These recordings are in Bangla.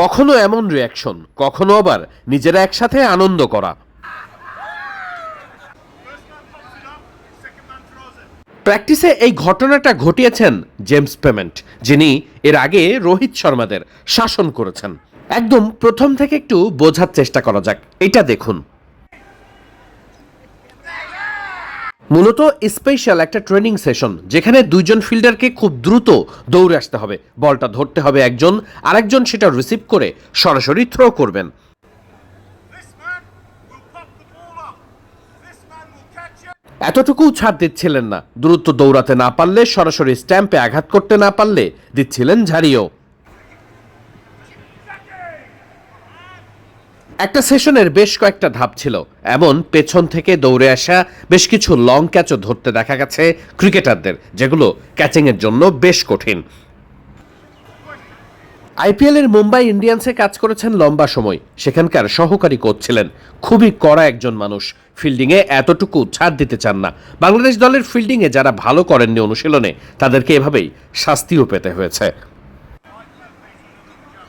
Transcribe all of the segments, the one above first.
কখনো এমন রিয়াকশন কখনো আবার নিজেরা একসাথে আনন্দ করা। প্র্যাকটিসে এই ঘটনাটা ঘটিয়েছেন জেমস পেমেন্ট যিনি এর আগে রোহিত শর্মাদের শাসন করেছেন। একদম প্রথম থেকে একটু বোঝার চেষ্টা করা যাক, এটা দেখুন। মূলত স্পেশাল একটা ট্রেনিং সেশন যেখানে দুইজন ফিল্ডারকে খুব দ্রুত দৌড়ে আসতে হবে। বলটা ধরতে হবে একজন আরেকজন সেটা রিসিভ করে সরাসরি থ্রো করবেন. এতটুকু ছাড় দিচ্ছিলেন না। দ্রুত দৌড়াতে না পারলে সরাসরি স্ট্যাম্পে আঘাত করতে না পারলে দিচ্ছিলেন ঝাড়িও। একটা সেশনের বেশ কয়েকটা ধাপ ছিল। এমন পেছন থেকে দৌড়ে আসা বেশ কিছু লং ক্যাচও ধরতে দেখা গেছে ক্রিকেটারদের, যেগুলো ক্যাচিংয়ের জন্য বেশ কঠিন। আইপিএলের মুম্বাই ইন্ডিয়ান্সে কাজ করেছেন লম্বা সময়। সেখানকার সহকারী কোচ ছিলেন। খুবই কড়া একজন মানুষ। ফিল্ডিংয়ে এতটুকু ছাড় দিতে চান না। বাংলাদেশ দলের ফিল্ডিংয়ে যারা ভালো করেননি অনুশীলনে, তাদেরকে এভাবেই শাস্তিও পেতে হয়েছে।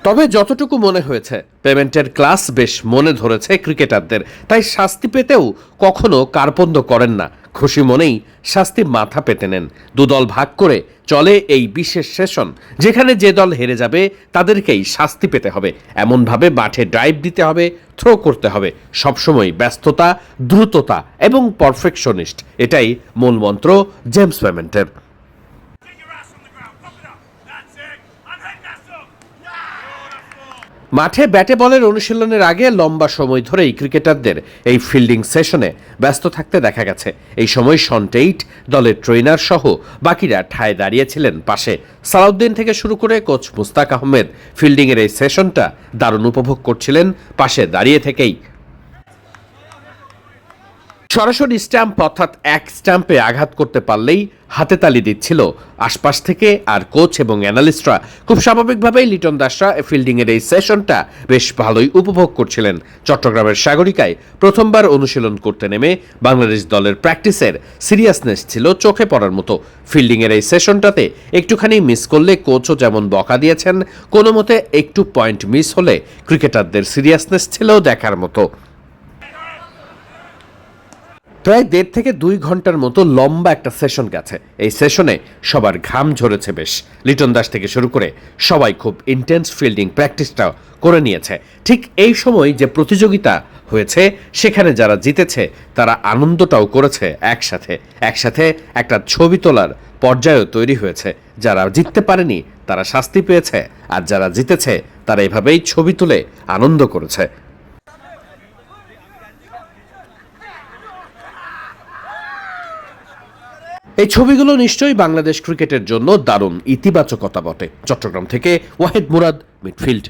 তবে যতটুকু মনে হয়েছে, পেমেন্টের ক্লাস বেশ মনে ধরেছে ক্রিকেটারদের। তাই শাস্তি পেতেও কখনো কার্পণ্য করেন না। খুশি মনেই শাস্তি মাথা পেতে নেন। দুদল ভাগ করে চলে এই বিশেষ সেশন, যেখানে যে দল হেরে যাবে, তাদেরকেই শাস্তি পেতে হবে। এমনভাবে মাঠে ড্রাইভ দিতে হবে থ্রো করতে হবে। সবসময় ব্যস্ততা, দ্রুততা এবং পারফেকশনিস্ট এটাই মূলমন্ত্র জেমস পেমেন্টের মাঠে ব্যাটে বলের অনুশীলনের আগে লম্বা সময় ধরেই ক্রিকেটারদের এই ফিল্ডিং সেশনে ব্যস্ত থাকতে দেখা গেছে। এই সময় শন টেইট, দলের ট্রেনার সহ বাকিরা ঠায় দাঁড়িয়েছিলেন পাশে। সালাউদ্দিন থেকে শুরু করে কোচ মুস্তাক আহমেদ ফিল্ডিংয়ের এই সেশনটা দারুণ উপভোগ করছিলেন, পাশে দাঁড়িয়ে থেকেই সরাসরি স্ট্যাম্প অর্থাৎ এক স্ট্যাম্পে আঘাত করতে পারলেই হাতে তালি দিচ্ছিল। আশপাশ থেকে আর কোচ এবং অ্যানালিস্টরা খুব স্বাভাবিকভাবেই লিটন দাসরা ফিল্ডিংয়ের এই সেশনটা বেশ ভালোই উপভোগ করছিলেন। চট্টগ্রামের সাগরিকায় প্রথমবার অনুশীলন করতে নেমে বাংলাদেশ দলের প্র্যাকটিসের সিরিয়াসনেস ছিল চোখে পড়ার মতো। ফিল্ডিংয়ের এই সেশনটাতে একটুখানি মিস করলে কোচও যেমন বকা দিয়েছেন, কোনো মতে একটু পয়েন্ট মিস হলে ক্রিকেটারদের সিরিয়াসনেস ছিল দেখার মতো। প্রায় দেড় থেকে দুই ঘণ্টার মতো লম্বা একটা সেশন গেছে। এই সেশনে সবার ঘাম ঝরেছে বেশ। লিটন দাস থেকে শুরু করে সবাই খুব ইন্টেন্স ফিল্ডিং প্র্যাকটিসটাও করে নিয়েছে। ঠিক এই সময় যে প্রতিযোগিতা হয়েছে, সেখানে যারা জিতেছে, তারা আনন্দটাও করেছে একসাথে। একসাথে একটা ছবি তোলার পর্যায়ও তৈরি হয়েছে। যারা জিততে পারেনি, তারা শাস্তি পেয়েছে। আর যারা জিতেছে, তারা এভাবেই ছবি তুলে আনন্দ করেছে। এই ছবিগুলো নিশ্চয়ই বাংলাদেশ ক্রিকেটের জন্য দারুণ ইতিবাচকতা বটে। চট্টগ্রাম থেকে ওয়াহেদ মুরাদ মিডফিল্ড।